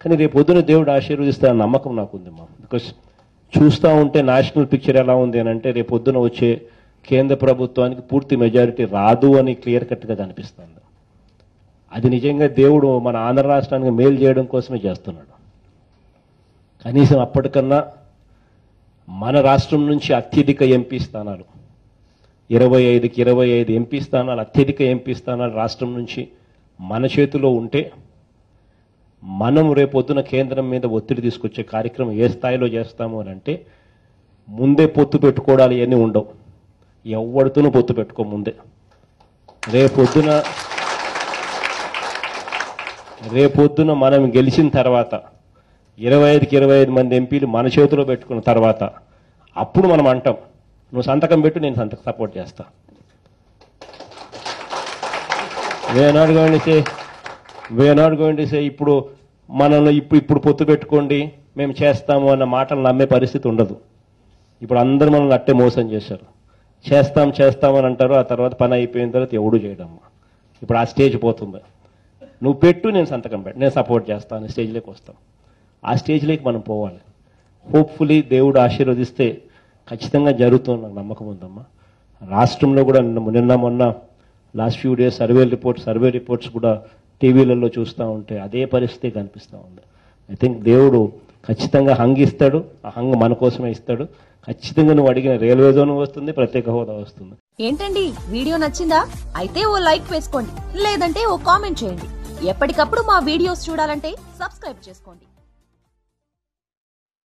కానీ రేపు పొద్దున దేవుడు ఆశీర్వదిస్తారని నమ్మకం నాకుంది మా బికాస్ చూస్తూ ఉంటే నేషనల్ పిక్చర్ ఎలా ఉంది అని అంటే రేపు పొద్దున వచ్చే కేంద్ర ప్రభుత్వానికి పూర్తి మెజారిటీ రాదు అని క్లియర్ కట్గా కనిపిస్తుంది అది నిజంగా దేవుడు మన ఆంధ్ర రాష్ట్రానికి మేలు చేయడం కోసమే చేస్తున్నాడు. కనీసం అప్పటికన్నా మన రాష్ట్రం నుంచి అత్యధిక ఎంపీ స్థానాలు ఇరవై ఐదుకి ఇరవై ఐదు ఎంపీ స్థానాలు అత్యధిక ఎంపీ స్థానాలు రాష్ట్రం నుంచి మన చేతిలో ఉంటే మనం రేపొద్దున కేంద్రం మీద ఒత్తిడి తీసుకొచ్చే కార్యక్రమం ఏ స్థాయిలో చేస్తాము అని అంటే ముందే పొత్తు పెట్టుకోవడాలు ఇవన్నీ ఉండవు. ఎవరితోనూ పొత్తు పెట్టుకో ముందే. రేపొద్దున రేపొద్దున మనం గెలిచిన తర్వాత ఇరవై ఐదుకి ఇరవై ఐదు మంది ఎంపీలు మన చేతిలో పెట్టుకున్న తర్వాత అప్పుడు మనం అంటాం నువ్వు సంతకం పెట్టు నేను సంతకం సపోర్ట్ చేస్తా. Venadu not going to say not going say ఇప్పుడు మనల్ని ఇప్పుడు ఇప్పుడు పొత్తు పెట్టుకోండి మేము చేస్తాము అన్న మాటలు నమ్మే పరిస్థితి ఉండదు. ఇప్పుడు అందరూ మనల్ని అట్టే మోసం చేశారు. చేస్తాం చేస్తాం అని అంటారు ఆ తర్వాత పని అయిపోయిన తర్వాత ఎవడు చేయడం ఇప్పుడు ఆ స్టేజ్ పోతుంది. నువ్వు పెట్టు నేను సంతకం పెట్టు నేను సపోర్ట్ చేస్తాను స్టేజ్లోకి వస్తాం. ఆ స్టేజ్లోకి మనం పోవాలి. హోప్ఫుల్లీ దేవుడు ఆశీర్వదిస్తే ఖచ్చితంగా జరుగుతుందని నాకు నమ్మకం ఉందమ్మా. రాష్ట్రంలో కూడా నిన్న నిన్న మొన్న last few days survey report survey reports కూడా టీవీలలో చూస్తూ ఉంటే అదే పరిస్థితి కనిపిస్తూ ఉంది. ఐ థింక్ దేవుడు ఖచ్చితంగా హంగ్ ఇస్తాడు ఆ హంగ్ మన కోసమే ఇస్తాడు. ఖచ్చితంగా నువ్వు అడిగిన రైల్వే జోన్ వస్తుంది ప్రత్యేక హోదా వస్తుంది. ఏంటండి? వీడియో నచ్చిందా? అయితే ఓ లైక్ వేసుకోండి లేదంటే ఓ కామెంట్ చేయండి. ఎప్పటికప్పుడు మా వీడియోస్ చూడాలంటే సబ్స్క్రైబ్ చేసుకోండి.